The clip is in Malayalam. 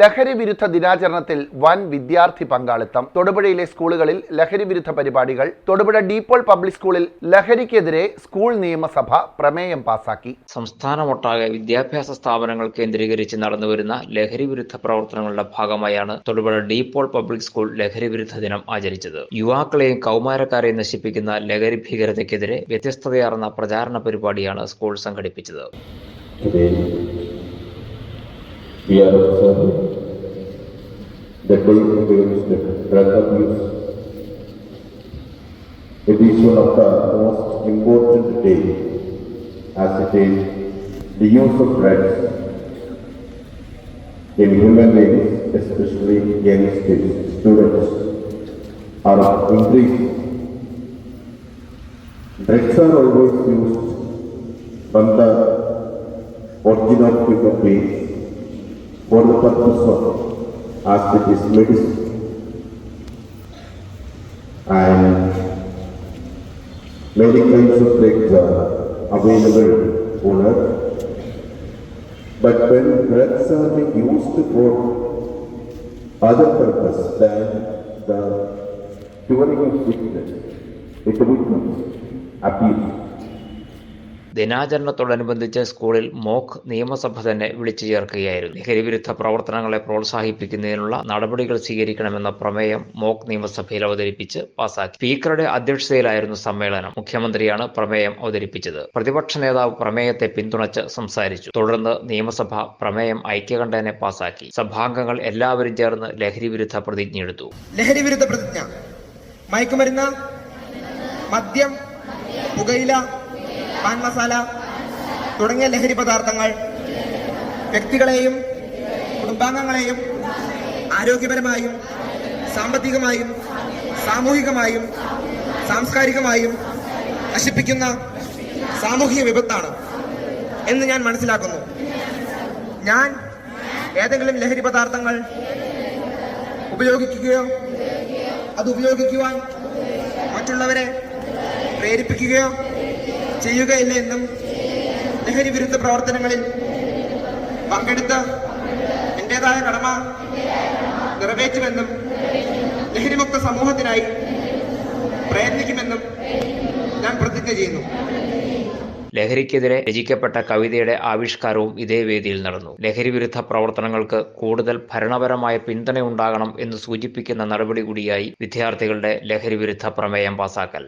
ലഹരി വിരുദ്ധ ദിനാചരണത്തിൽ വൻ വിദ്യാർത്ഥി പങ്കാളിത്തം. തൊടുപുഴയിലെ സ്കൂളുകളിൽ ലഹരി വിരുദ്ധ പരിപാടികൾ. തൊടുപുഴ ഡീപ്പോൾ പബ്ലിക് സ്കൂളിൽ ലഹരിക്കെതിരെ സ്കൂൾ നിയമസഭ പ്രമേയം പാസാക്കി. സംസ്ഥാനമൊട്ടാകെ വിദ്യാഭ്യാസ സ്ഥാപനങ്ങൾ കേന്ദ്രീകരിച്ച് നടന്നുവരുന്ന ലഹരി വിരുദ്ധ പ്രവർത്തനങ്ങളുടെ ഭാഗമായാണ് തൊടുപുഴ ഡീപോൾ പബ്ലിക് സ്കൂൾ ലഹരി വിരുദ്ധ ദിനം ആചരിച്ചത്. യുവാക്കളെയും കൗമാരക്കാരെയും നശിപ്പിക്കുന്ന ലഹരി ഭീകരതയ്ക്കെതിരെ വ്യത്യസ്തതയാർന്ന പ്രചാരണ പരിപാടിയാണ് സ്കൂൾ സംഘടിപ്പിച്ചത്. We are observing the Day Against Drug Abuse. It is one of the most important day as it is the use of drugs in human beings, especially youngsters, students, are increasing. Drugs are always used from the origin of for the purpose of as it is medicine. And many kinds of drugs are available on earth. But when drugs are being used for other purpose than the curing of sickness, it becomes abuse. ദിനാചരണത്തോടനുബന്ധിച്ച് സ്കൂളിൽ മോക്ക് നിയമസഭ തന്നെ വിളിച്ചു ചേർക്കുകയായിരുന്നു. ലഹരി വിരുദ്ധ പ്രവർത്തനങ്ങളെ പ്രോത്സാഹിപ്പിക്കുന്നതിനുള്ള നടപടികൾ സ്വീകരിക്കണമെന്ന പ്രമേയം മോക്ക് നിയമസഭയിൽ അവതരിപ്പിച്ച് പാസാക്കി. സ്പീക്കറുടെ അധ്യക്ഷതയിലായിരുന്നു സമ്മേളനം. മുഖ്യമന്ത്രിയാണ് പ്രമേയം അവതരിപ്പിച്ചത്. പ്രതിപക്ഷ നേതാവ് പ്രമേയത്തെ പിന്തുണച്ച് സംസാരിച്ചു. തുടർന്ന് നിയമസഭ പ്രമേയം ഐക്യകണ്ഠേനെ പാസാക്കി. സഭാംഗങ്ങൾ എല്ലാവരും ചേർന്ന് ലഹരി വിരുദ്ധ പ്രതിജ്ഞയെടുത്തു ലഹരി വിരുദ്ധ പ്രതിജ്ഞ. മയക്കുമരുന്ന് മദ്യം പുകയില പാൻ മസാല തുടങ്ങിയ ലഹരി പദാർത്ഥങ്ങൾ വ്യക്തികളെയും കുടുംബാംഗങ്ങളെയും ആരോഗ്യപരമായും സാമ്പത്തികമായും സാമൂഹികമായും സാംസ്കാരികമായും നശിപ്പിക്കുന്ന സാമൂഹിക വിപത്താണ് എന്ന് ഞാൻ മനസ്സിലാക്കുന്നു. ഞാൻ ഏതെങ്കിലും ലഹരി പദാർത്ഥങ്ങൾ ഉപയോഗിക്കുകയോ അത് ഉപയോഗിക്കുവാൻ മറ്റുള്ളവരെ പ്രേരിപ്പിക്കുകയോ ചെയ്യുകയില്ല എന്നും ലഹരി വിരുദ്ധ പ്രവർത്തനങ്ങളിൽ പങ്കെടുത്ത എന്റേതായ കടമ നിറവേറ്റുമെന്നും ലഹരിമുക്ത സമൂഹത്തിനായി പ്രയത്നിക്കുമെന്നും ഞാൻ പ്രതിജ്ഞ ചെയ്യുന്നു. ലഹരിക്കെതിരെ രചിക്കപ്പെട്ട കവിതയുടെ ആവിഷ്കാരവും ഇതേ വേദിയിൽ നടന്നു. ലഹരി വിരുദ്ധ പ്രവർത്തനങ്ങൾക്ക് കൂടുതൽ ഭരണപരമായ പിന്തുണയുണ്ടാകണം എന്ന് സൂചിപ്പിക്കുന്ന നടപടി കൂടിയായി വിദ്യാർത്ഥികളുടെ ലഹരി വിരുദ്ധ പ്രമേയം പാസാക്കൽ.